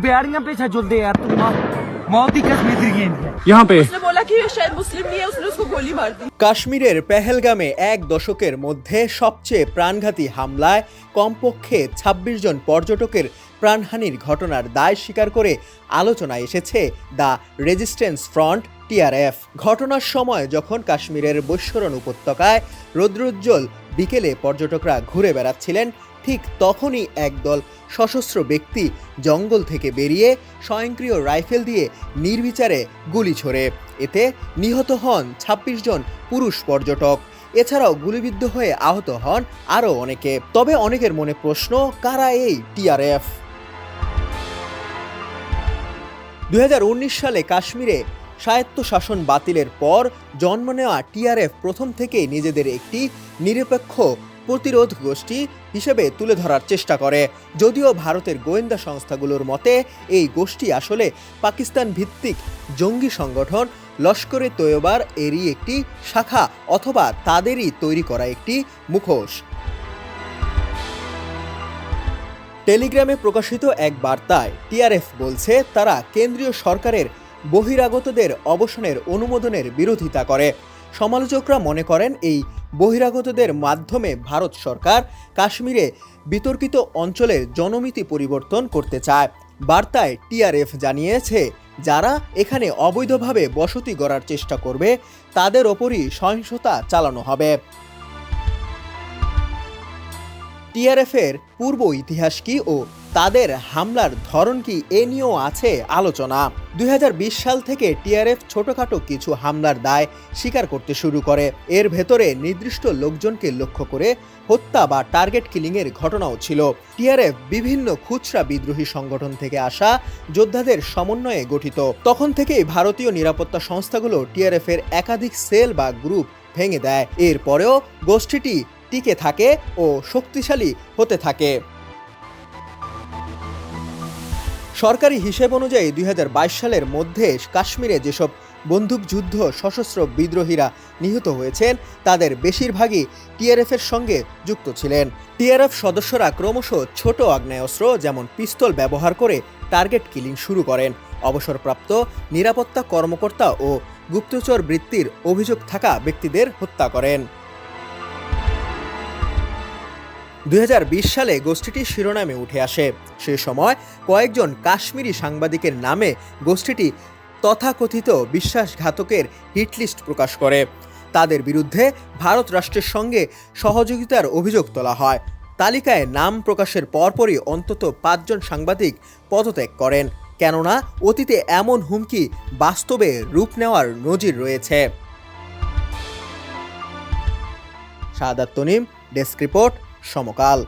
बेड़ियां पे झुल दे यार तुम मौत ही कश्मीर की यहाँ पे उसने बोला कि ये शायद मुस्लिम नहीं है उसने उसको गोली मार दी কাশ্মীরের পেহেলগামে এক দশকের মধ্যে সবচেয়ে প্রাণঘাতী হামলায় কমপক্ষে ২৬ জন পর্যটকের প্রাণহানির ঘটনার দায় স্বীকার করে আলোচনায় এসেছে দ্য রেজিস্ট্যান্স ফ্রন্ট টিআরএফ ঘটনার সময় যখন কাশ্মীরের বৈশ্বরণ উপত্যকায় রৌদ্রোজ্জ্বল বিকেলে পর্যটকরা ঘুরে বেড়াচ্ছিলেন ঠিক তখনই একদল সশস্ত্র ব্যক্তি জঙ্গল থেকে বেরিয়ে স্বয়ংক্রিয় রাইফেল দিয়ে নির্বিচারে গুলি ছোড়ে। এতে নিহত হন ২৬ জন পুরুষ পর্যটক। এছাড়াও গুলিবিদ্ধ হয়ে আহত হন আরও অনেকে। তবে অনেকের মনে প্রশ্ন, কারা এই টিআরএফ দু হাজার উনিশ সালে কাশ্মীরে স্বায়ত্তশাসন বাতিলের পর জন্ম নেওয়া টিআরএফ প্রথম থেকেই নিজেদের একটি নিরপেক্ষ প্রতিরোধ গোষ্ঠী হিসেবে তুলে ধরার চেষ্টা করে। যদিও ভারতের গোয়েন্দা সংস্থাগুলোর মতে, এই গোষ্ঠী আসলে পাকিস্তান ভিত্তিক জঙ্গি সংগঠন লস্করে তৈয়বার এরই একটি শাখা অথবা তাদেরই তৈরি করা একটি মুখোশ। টেলিগ্রামে প্রকাশিত এক বার্তায় টিআরএফ বলছে, তারা কেন্দ্রীয় সরকারের বহিরাগতদের অবসানের অনুমোদনের বিরোধিতা করে। সমালোচকরা মনে করেন এই বহিরাগতদের মাধ্যমে ভারত সরকার কাশ্মীরে বিতর্কিত অঞ্চলের জনমিতি পরিবর্তন করতে চায়। বার্তায় টিআরএফ জানিয়েছে, যারা এখানে অবৈধভাবে বসতি গড়ার চেষ্টা করবে, তাদের ওপরই সহিংসতা চালানো হবে। টিআরএফ এর পূর্ব ইতিহাস কি ও তাদের হামলার ধরন কি এ নিয়েও আছে আলোচনা। দুই হাজার বিশ সাল থেকে টিআরএফ ছোটখাটো কিছু হামলার দায় স্বীকার করতে শুরু করে। এর ভেতরে নির্দিষ্ট লোকজনকে লক্ষ্য করে হত্যা বা টার্গেট কিলিং এর ঘটনাও ছিল। টিআরএফ বিভিন্ন খুচরা বিদ্রোহী সংগঠন থেকে আসা যোদ্ধাদের সমন্বয়ে গঠিত। তখন থেকেই ভারতীয় নিরাপত্তা সংস্থাগুলো টিআরএফ এর একাধিক সেল বা গ্রুপ ভেঙে দেয়। এরপরেও গোষ্ঠীটি টিকে থাকে ও শক্তিশালী হতে থাকে। সরকারি হিসেব অনুযায়ী দুই হাজার বাইশ সালের মধ্যে কাশ্মীরে যেসব বন্দুকযুদ্ধ সশস্ত্র বিদ্রোহীরা নিহত হয়েছেন, তাদের বেশিরভাগই টিআরএফ এর সঙ্গে যুক্ত ছিলেন। টিআরএফ সদস্যরা ক্রমশ ছোট আগ্নেয়াস্ত্র যেমন পিস্তল ব্যবহার করে টার্গেট কিলিং শুরু করেন। অবসরপ্রাপ্ত নিরাপত্তা কর্মকর্তা ও গুপ্তচর বৃত্তির অভিযোগ থাকা ব্যক্তিদের হত্যা করেন। দুই হাজার বিশ সালে গোষ্ঠীটি শিরোনামে উঠে আসে। সে সময় কয়েকজন কাশ্মীরি সাংবাদিকের নামে গোষ্ঠীটি তথাকথিত বিশ্বাসঘাতকের হিটলিস্ট প্রকাশ করে। তাদের বিরুদ্ধে ভারত রাষ্ট্রের সঙ্গে সহযোগিতার অভিযোগ তোলা হয়। তালিকায় নাম প্রকাশের পরপরই অন্তত পাঁচজন সাংবাদিক পদত্যাগ করেন। কেননা, অতীতে এমন হুমকি বাস্তবে রূপ নেওয়ার নজির রয়েছে। Shahadat Tanim, desk report Samakal.